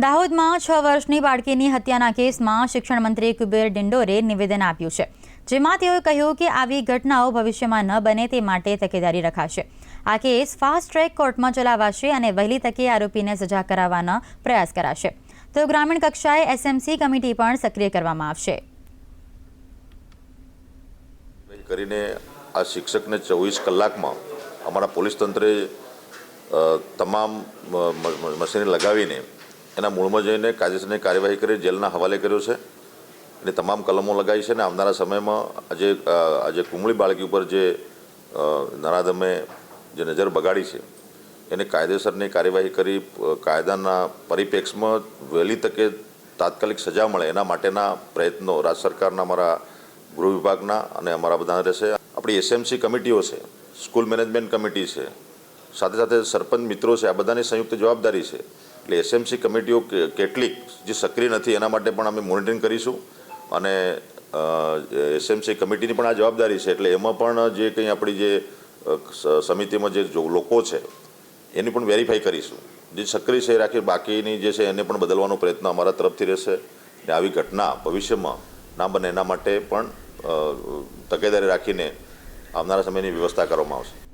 દાહોદમાં છ વર્ષની બાળકીની હત્યાના કેસમાં શિક્ષણ કુબેર ડિંડોરે નિવેદન આપ્યું છે, જેમાં તેઓએ કહ્યું કે આવી ઘટનાઓ ભવિષ્યમાં ન બને તે માટે તકેદારી રખાશે. આ કેસ ફાસ્ટ ટ્રેક કોર્ટમાં ચલાવાશે અને વહેલી તકે આરોપીને સજા કરાવવાનો પ્રયાસ કરાશે. તો ગ્રામીણ કક્ષાએ એસએમસી કમિટી પણ સક્રિય કરવામાં આવશે. કરીને આ શિક્ષકને ચોવીસ કલાકમાં અમારા પોલીસ તંત્રે તમામ મ- મ- લગાવીને એના મૂળમાં જઈને કાયદેસરની કાર્યવાહી કરી, જેલના હવાલે કર્યો છે. અને તમામ કલમો લગાવી છે અને આવનારા સમયમાં આજે આજે કુમળી બાળકી ઉપર જે નરાધમે જે નજર બગાડી છે, એને કાયદેસરની કાર્યવાહી કરી કાયદાના પરિપ્રેક્ષમાં વહેલી તકે તાત્કાલિક સજા મળે એના માટેના પ્રયત્નો રાજ્ય સરકારના, અમારા ગૃહ વિભાગના અને અમારા બધા રહેશે. આપણી એસએમસી કમિટીઓ છે, સ્કૂલ મેનેજમેન્ટ કમિટી છે, સાથે સાથે સરપંચ મિત્રો છે, આ બધાની સંયુક્ત જવાબદારી છે. એટલે એસએમસી કમિટીઓ કેટલીક જે સક્રિય નથી, એના માટે પણ અમે મોનિટરિંગ કરીશું. અને એસએમસી કમિટીની પણ આ જવાબદારી છે. એટલે એમાં પણ જે કંઈ આપણી જે સમિતિમાં જે લોકો છે, એની પણ વેરીફાઈ કરીશું. જે સક્રિય છે એ રાખી બાકીની જે છે એને પણ બદલવાનો પ્રયત્ન અમારા તરફથી રહેશે. ને આવી ઘટના ભવિષ્યમાં ના બને એના માટે પણ તકેદારી રાખીને આવનારા સમયની વ્યવસ્થા કરવામાં આવશે.